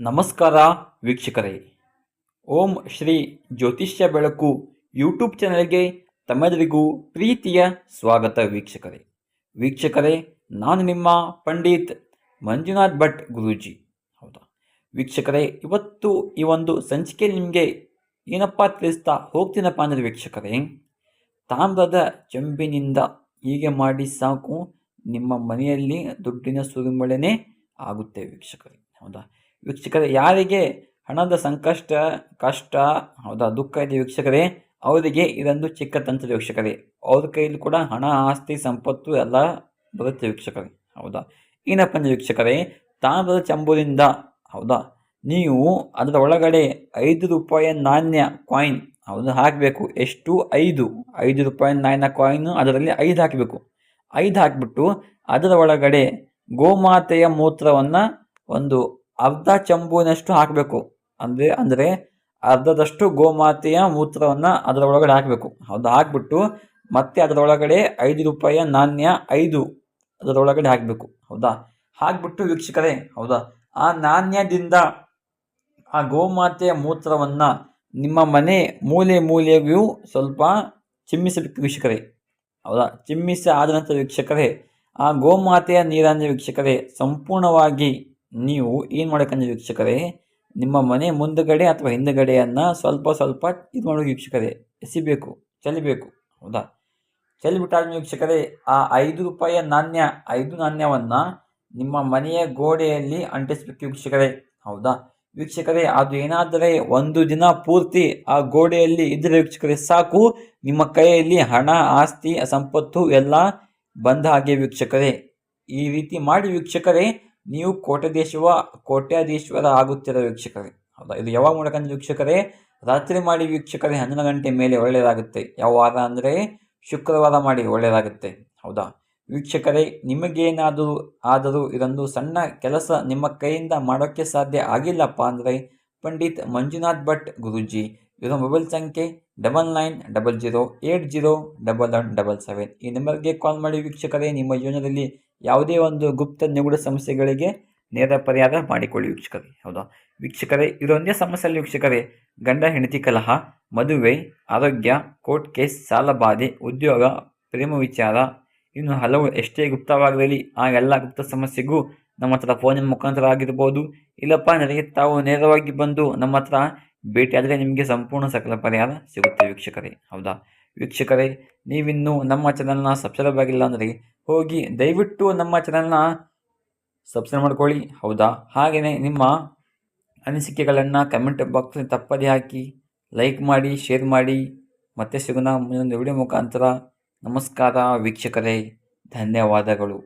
ನಮಸ್ಕಾರ ವೀಕ್ಷಕರೇ. ಓಂ ಶ್ರೀ ಜ್ಯೋತಿಷ್ಯ ಬೆಳಕು ಯೂಟ್ಯೂಬ್ ಚಾನೆಲ್ಗೆ ತಮ್ಮೆಲ್ಲರಿಗೂ ಪ್ರೀತಿಯ ಸ್ವಾಗತ ವೀಕ್ಷಕರೇ. ವೀಕ್ಷಕರೇ, ನಾನು ನಿಮ್ಮ ಪಂಡಿತ್ ಮಂಜುನಾಥ್ ಭಟ್ ಗುರೂಜಿ. ಹೌದಾ? ವೀಕ್ಷಕರೇ, ಇವತ್ತು ಈ ಒಂದು ಸಂಚಿಕೆ ನಿಮಗೆ ಏನಪ್ಪ ತಿಳಿಸ್ತಾ ಹೋಗ್ತೀನಪ್ಪ ಅಂದರೆ ವೀಕ್ಷಕರೇ, ತಾಮ್ರದ ಚೆಂಬಿನಿಂದ ಹೀಗೆ ಮಾಡಿ ಸಾಕು, ನಿಮ್ಮ ಮನೆಯಲ್ಲಿ ದುಡ್ಡಿನ ಸುರಿಮಳೆನೇ ಆಗುತ್ತೆ ವೀಕ್ಷಕರೇ. ಹೌದಾ? ವೀಕ್ಷಕರೇ, ಯಾರಿಗೆ ಹಣದ ಸಂಕಷ್ಟ, ಕಷ್ಟ, ಹೌದಾ, ದುಃಖ ಇದೆ ವೀಕ್ಷಕರೇ, ಅವರಿಗೆ ಇದೊಂದು ಚಿಕ್ಕ ತಂತ್ರ ವೀಕ್ಷಕರೇ. ಅವ್ರ ಕೈಯಲ್ಲಿ ಕೂಡ ಹಣ, ಆಸ್ತಿ, ಸಂಪತ್ತು ಎಲ್ಲ ಬರುತ್ತೆ ವೀಕ್ಷಕರೇ. ಹೌದಾ? ಏನಪ್ಪ ಅಂದರೆ ವೀಕ್ಷಕರೇ, ತಾಮ್ರದ ಚಂಬುದಿಂದ, ಹೌದಾ? ನೀವು ಅದರ ಒಳಗಡೆ ಐದು ರೂಪಾಯಿಯ ನಾಣ್ಯ ಕಾಯಿನ್ ಹೌದು, ಹಾಕಬೇಕು. ಎಷ್ಟು? ಐದು. ಐದು ರೂಪಾಯಿ ನಾಣ್ಯ ಕಾಯಿನ್ ಅದರಲ್ಲಿ ಐದು ಹಾಕಬೇಕು. ಐದು ಹಾಕಿಬಿಟ್ಟು ಅದರ ಒಳಗಡೆ ಗೋಮಾತೆಯ ಮೂತ್ರವನ್ನು ಒಂದು ಅರ್ಧ ಚಂಬುವಿನಷ್ಟು ಹಾಕಬೇಕು. ಅಂದರೆ ಅಂದರೆ ಅರ್ಧದಷ್ಟು ಗೋಮಾತೆಯ ಮೂತ್ರವನ್ನು ಅದರ ಒಳಗಡೆ ಹಾಕಬೇಕು. ಅದು ಹಾಕಿಬಿಟ್ಟು ಮತ್ತೆ ಅದರ ಒಳಗಡೆ ಐದು ರೂಪಾಯಿಯ ನಾಣ್ಯ ಐದು ಅದರ ಒಳಗಡೆ ಹಾಕಬೇಕು. ಹೌದಾ? ಹಾಕ್ಬಿಟ್ಟು ವೀಕ್ಷಕರೇ, ಹೌದಾ? ಆ ನಾಣ್ಯದಿಂದ ಆ ಗೋಮಾತೆಯ ಮೂತ್ರವನ್ನು ನಿಮ್ಮ ಮನೆ ಮೂಲೆ ಮೂಲೆಗೂ ಸ್ವಲ್ಪ ಚಿಮ್ಮಿಸಬೇಕು ವೀಕ್ಷಕರೇ. ಹೌದಾ? ಚಿಮ್ಮಿಸಿ ಆದ ನಂತರ ವೀಕ್ಷಕರೇ, ಆ ಗೋಮಾತೆಯ ನೀರನ್ನು ವೀಕ್ಷಕರೇ, ಸಂಪೂರ್ಣವಾಗಿ ನೀವು ಏನು ಮಾಡಬೇಕಂದ್ರೆ ವೀಕ್ಷಕರೇ? ನಿಮ್ಮ ಮನೆ ಮುಂದುಗಡೆ ಅಥವಾ ಹಿಂದುಗಡೆಯನ್ನು ಸ್ವಲ್ಪ ಸ್ವಲ್ಪ ಇದು ಮಾಡೋ ವೀಕ್ಷಕರೇ, ಎಸಿಬೇಕು ಚೆಲ್ಲಬೇಕು ಹೌದಾ? ಚೆಲ್ಲಿಬಿಟ್ಟಾದ್ಮೇಲೆ ವೀಕ್ಷಕರೇ, ಆ ಐದು ರೂಪಾಯಿಯ ನಾಣ್ಯ, ಐದು ನಾಣ್ಯವನ್ನು ನಿಮ್ಮ ಮನೆಯ ಗೋಡೆಯಲ್ಲಿ ಅಂಟಿಸ್ಬೇಕು ವೀಕ್ಷಕರೇ, ಹೌದಾ? ವೀಕ್ಷಕರೇ, ಅದು ಏನಾದರೆ ಒಂದು ದಿನ ಪೂರ್ತಿ ಆ ಗೋಡೆಯಲ್ಲಿ ಇದ್ದರೆ ವೀಕ್ಷಕರೇ ಸಾಕು. ನಿಮ್ಮ ಕೈಯಲ್ಲಿ ಹಣ, ಆಸ್ತಿ, ಸಂಪತ್ತು ಎಲ್ಲ ಬಂದ ಹಾಗೆ ವೀಕ್ಷಕರೇ. ಈ ರೀತಿ ಮಾಡಿ ವೀಕ್ಷಕರೇ ನೀವು ಕೋಟ್ಯಾಧೀಶವ ಕೋಟ್ಯಾಧೀಶ್ವರ ಆಗುತ್ತಿರೋ ವೀಕ್ಷಕರೇ. ಹೌದಾ? ಇದು ಯಾವಾಗ ಮೂಲಕ ವೀಕ್ಷಕರೇ? ರಾತ್ರಿ ಮಾಡಿ ವೀಕ್ಷಕರೇ, ಹನ್ನೊಂದು ಗಂಟೆ ಮೇಲೆ ಒಳ್ಳೆಯದಾಗುತ್ತೆ. ಯಾವ ವಾರ ಅಂದರೆ ಶುಕ್ರವಾರ ಮಾಡಿ ಒಳ್ಳೆಯದಾಗುತ್ತೆ. ಹೌದಾ? ವೀಕ್ಷಕರೇ, ನಿಮಗೇನಾದರೂ ಆದರೂ ಇದೊಂದು ಸಣ್ಣ ಕೆಲಸ ನಿಮ್ಮ ಕೈಯಿಂದ ಮಾಡೋಕ್ಕೆ ಸಾಧ್ಯ ಆಗಿಲ್ಲಪ್ಪ ಅಂದರೆ ಪಂಡಿತ್ ಮಂಜುನಾಥ್ ಭಟ್ ಗುರೂಜಿ ಇವರ ಮೊಬೈಲ್ ಸಂಖ್ಯೆ double nine double zero eight zero double one double seven. ಈ ನಂಬರ್ಗೆ ಕಾಲ್ ಮಾಡಿ ವೀಕ್ಷಕರೇ, ನಿಮ್ಮ ಜೀವನದಲ್ಲಿ ಯಾವುದೇ ಒಂದು ಗುಪ್ತ ನಿಗೂಢ ಸಮಸ್ಯೆಗಳಿಗೆ ನೇರ ಪರಿಹಾರ ಮಾಡಿಕೊಳ್ಳಿ ವೀಕ್ಷಕರೇ. ಹೌದಾ? ವೀಕ್ಷಕರೇ, ಇದೊಂದೇ ಸಮಸ್ಯೆಯಲ್ಲಿ ವೀಕ್ಷಕರೇ, ಗಂಡ, ಹೆಂಡತಿ, ಕಲಹ, ಮದುವೆ, ಆರೋಗ್ಯ, ಕೋರ್ಟ್ ಕೇಸ್, ಸಾಲ ಬಾಧೆ, ಉದ್ಯೋಗ, ಪ್ರೇಮ ವಿಚಾರ, ಇನ್ನು ಹಲವು ಎಷ್ಟೇ ಗುಪ್ತವಾಗಿರಲಿ ಆ ಎಲ್ಲ ಗುಪ್ತ ಸಮಸ್ಯೆಗೂ ನಮ್ಮ ಹತ್ರ ಫೋನಿನ ಮುಖಾಂತರ ಆಗಿರ್ಬೋದು, ಇಲ್ಲಪ್ಪ ನನಗೆ ತಾವು ನೇರವಾಗಿ ಬಂದು ನಮ್ಮ ಹತ್ರ ಭೇಟಿಯಾದರೆ ನಿಮಗೆ ಸಂಪೂರ್ಣ ಸಕಲ ಪರಿಹಾರ ಸಿಗುತ್ತೆ ವೀಕ್ಷಕರೇ. ಹೌದಾ? ವೀಕ್ಷಕರೇ, ನೀವಿನ್ನೂ ನಮ್ಮ ಚಾನಲ್ನ ಸಬ್ಸ್ಕ್ರೈಬ್ ಆಗಿಲ್ಲ ಅಂದರೆ ಹೋಗಿ ದಯವಿಟ್ಟು ನಮ್ಮ ಚಾನಲ್ನ ಸಬ್ಸ್ಕ್ರೈಬ್ ಮಾಡ್ಕೊಳ್ಳಿ. ಹೌದಾ? ಹಾಗೆಯೇ ನಿಮ್ಮ ಅನಿಸಿಕೆಗಳನ್ನು ಕಮೆಂಟ್ ಬಾಕ್ಸ್ ತಪ್ಪದೇ ಹಾಕಿ ಲೈಕ್ ಮಾಡಿ ಶೇರ್ ಮಾಡಿ. ಮತ್ತೆ ಸಿಗೋಣ ಮುಂದೊಂದು ವಿಡಿಯೋ ಮುಖಾಂತರ. ನಮಸ್ಕಾರ ವೀಕ್ಷಕರೇ. ಧನ್ಯವಾದಗಳು.